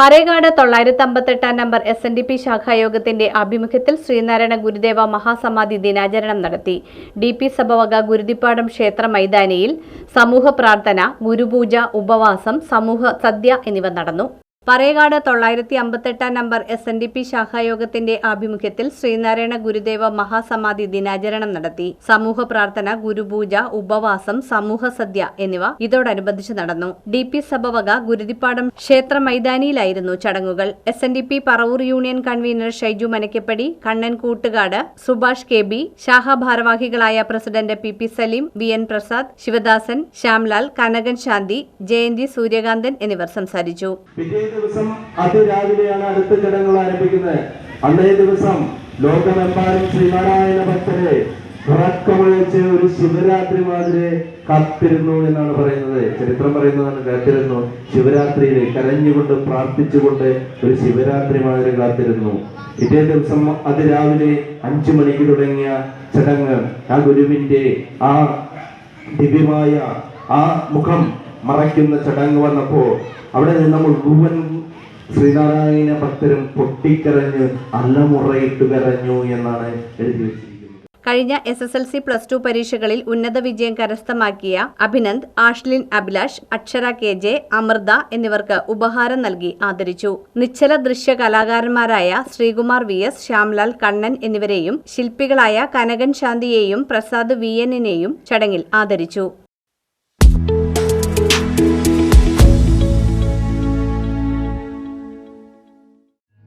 പരേകാട് തൊള്ളായിരത്തി അമ്പത്തെട്ടാം number S N D P ശാഖായോഗത്തിന്റെ ആഭിമുഖ്യത്തിൽ ശ്രീനാരായണ ഗുരുദേവ മഹാസമാധി ദിനാചരണം നടത്തി. ഡി പി സഭവക ഗുരുതിപ്പാടം ക്ഷേത്ര മൈതാനിയിൽ സമൂഹ പ്രാർത്ഥന ഗുരുപൂജ ഉപവാസം സമൂഹ സദ്യ എന്നിവ നടന്നു. പറയകാട് തൊള്ളായിരത്തി അമ്പത്തെട്ടാം number S N D P ശാഖായോഗത്തിന്റെ ആഭിമുഖ്യത്തിൽ ശ്രീനാരായണ ഗുരുദേവ മഹാസമാധി ദിനാചരണം നടത്തി. സമൂഹ പ്രാർത്ഥന ഗുരുപൂജ ഉപവാസം സമൂഹ സദ്യ എന്നിവ ഇതോടനുബന്ധിച്ച് നടന്നു. ഡി പി സഭവക ഗുരുതിപ്പാടം ക്ഷേത്ര മൈതാനിയിലായിരുന്നു ചടങ്ങുകൾ. S N D P Paravur union convener Shaiju Manakkappadi Kannan Koottukad Subhash K B ശാഖ ഭാരവാഹികളായ president P P Saleem V N Prasad Sivadasan Shyamlal Kanakan Shanthi Jayanthi Suryakanthan എന്നിവർ സംസാരിച്ചു. ദിവസം അതിരാവിലെയാണ് അടുത്ത ചടങ്ങുകൾ ആരംഭിക്കുന്നത്. അന്നേ ദിവസം ലോകമെമ്പാടും ശ്രീനാരായണ ഭക്തരെ ഉറക്കമൊഴിച്ച് ഒരു ശിവരാത്രി മാതിരി കാത്തിരുന്നു എന്നാണ് പറയുന്നത്. ചരിത്രം പറയുന്നതാണ് കാത്തിരുന്നു. ശിവരാത്രിയിൽ കരഞ്ഞുകൊണ്ട് പ്രാർത്ഥിച്ചുകൊണ്ട് ഒരു ശിവരാത്രി മാതിരി കാത്തിരുന്നു. ഇതേ ദിവസം അതിരാവിലെ അഞ്ചു മണിക്ക് തുടങ്ങിയ ചടങ്ങ് ആ ഗുരുവിന്റെ ആ ദിവ്യമായ ആ മുഖം മറയ്ക്കുന്ന ചടങ്ങ് വന്നപ്പോൾ അവിടെ നിന്ന് മുഴുവൻ ശ്രീനാരായണ ഭക്തരും പൊട്ടിക്കരഞ്ഞ് അല്ലമുറയിട്ട് കരഞ്ഞു എന്നാണ് എഴുതി കഴിഞ്ഞ S S L C plus two പരീക്ഷകളിൽ ഉന്നത വിജയം കരസ്ഥമാക്കിയ അഭിനന്ദ് ആഷ്ലിൻ അഭിലാഷ് അക്ഷര കെ ജെ അമൃത എന്നിവർക്ക് ഉപഹാരം നൽകി ആദരിച്ചു. നിശ്ചല ദൃശ്യ കലാകാരന്മാരായ ശ്രീകുമാർ വി എസ് ശ്യാംലാൽ കണ്ണൻ എന്നിവരെയും ശില്പികളായ കനകൻ ശാന്തിയെയും പ്രസാദ് വി എന്നിനെയും ചടങ്ങിൽ ആദരിച്ചു.